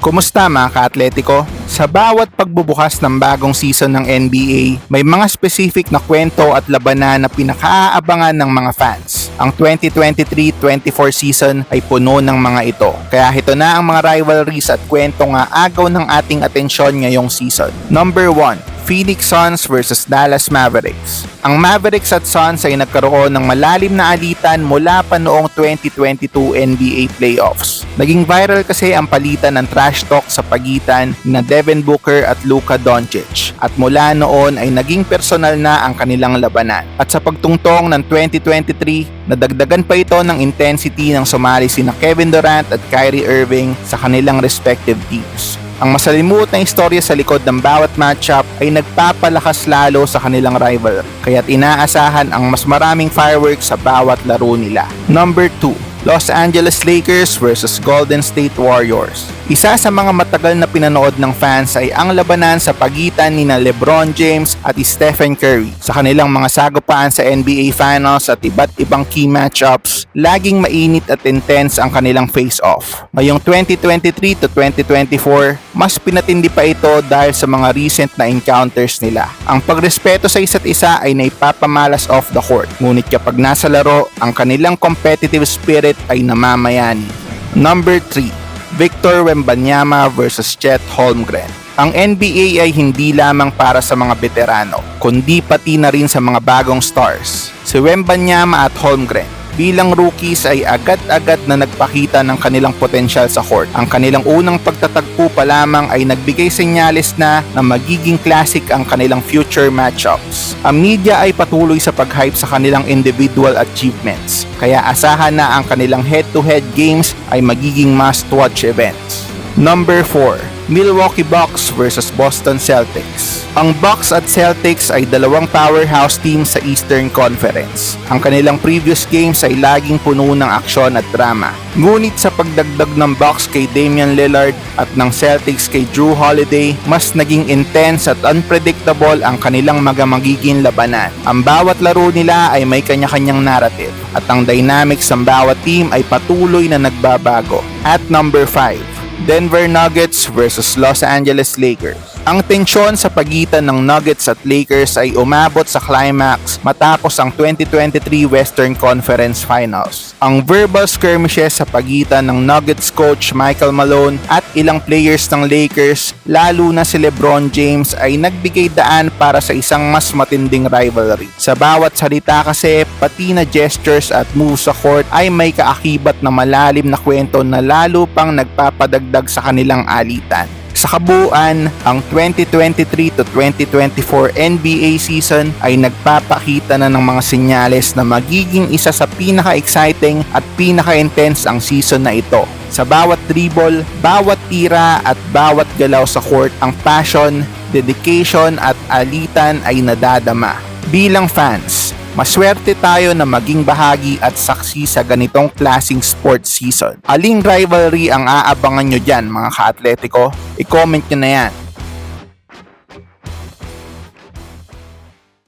Kumusta mga ka-atletiko? Sa bawat pagbubukas ng bagong season ng NBA, may mga specific na kwento at labanan na pinakaaabangan ng mga fans. Ang 2023-24 season ay puno ng mga ito. Kaya ito na ang mga rivalries at kwento nga agaw ng ating atensyon ngayong season. Number 1, Phoenix Suns versus Dallas Mavericks. Ang Mavericks at Suns ay nagkaroon ng malalim na alitan mula pa noong 2022 NBA playoffs. Naging viral kasi ang palitan ng trash talk sa pagitan na Devin Booker at Luka Doncic at mula noon ay naging personal na ang kanilang labanan. At sa pagtungtong ng 2023, nadagdagan pa ito ng intensity ng sumali sina Kevin Durant at Kyrie Irving sa kanilang respective teams. Ang masalimuot na istorya sa likod ng bawat matchup ay nagpapalakas lalo sa kanilang rivalry, kaya't inaasahan ang mas maraming fireworks sa bawat laro nila. Number 2, Los Angeles Lakers versus Golden State Warriors. Isa sa mga matagal na pinanood ng fans ay ang labanan sa pagitan ni na LeBron James at Stephen Curry. Sa kanilang mga sagupaan sa NBA Finals at iba't ibang key matchups, laging mainit at intense ang kanilang face-off. Ngayong 2023 to 2024, mas pinatindi pa ito dahil sa mga recent na encounters nila. Ang pagrespeto sa isa't isa ay naipapamalas off the court, ngunit kapag nasa laro, ang kanilang competitive spirit ay namamayani. Number 3, Victor Wembanyama versus Chet Holmgren. Ang NBA ay hindi lamang para sa mga veterano, kundi pati na rin sa mga bagong stars. Si Wembanyama at Holmgren bilang rookies ay agad-agad na nagpakita ng kanilang potensyal sa court. Ang kanilang unang pagtatagpo pa lamang ay nagbigay senyales na na magiging classic ang kanilang future matchups. Ang media ay patuloy sa pag-hype sa kanilang individual achievements, kaya asahan na ang kanilang head-to-head games ay magiging must-watch events. Number 4, Milwaukee Bucks versus Boston Celtics. Ang Bucks at Celtics ay dalawang powerhouse team sa Eastern Conference. Ang kanilang previous games ay laging puno ng aksyon at drama. Ngunit sa pagdagdag ng Bucks kay Damian Lillard at ng Celtics kay Drew Holiday, mas naging intense at unpredictable ang kanilang mga magiging labanan. Ang bawat laro nila ay may kanya-kanyang narrative at ang dynamics ng bawat team ay patuloy na nagbabago. At number 5, Denver Nuggets versus Los Angeles Lakers. Ang tensyon sa pagitan ng Nuggets at Lakers ay umabot sa climax matapos ang 2023 Western Conference Finals. Ang verbal skirmishes sa pagitan ng Nuggets coach Michael Malone at ilang players ng Lakers, lalo na si LeBron James ay nagbigay daan para sa isang mas matinding rivalry. Sa bawat salita kasi, pati na gestures at moves sa court ay may kaakibat na malalim na kwento na lalo pang nagpapadagdag sa kanilang alitan. Sa kabuuan, ang 2023 to 2024 NBA season ay nagpapakita na ng mga senyales na magiging isa sa pinaka-exciting at pinaka-intense ang season na ito. Sa bawat dribble, bawat tira at bawat galaw sa court, ang passion, dedication at alitan ay nadadama. Bilang fans, Maswerte tayo na maging bahagi at saksi sa ganitong klasing sports season. Aling rivalry ang aabangan nyo dyan mga ka-atletiko? I-comment nyo na yan.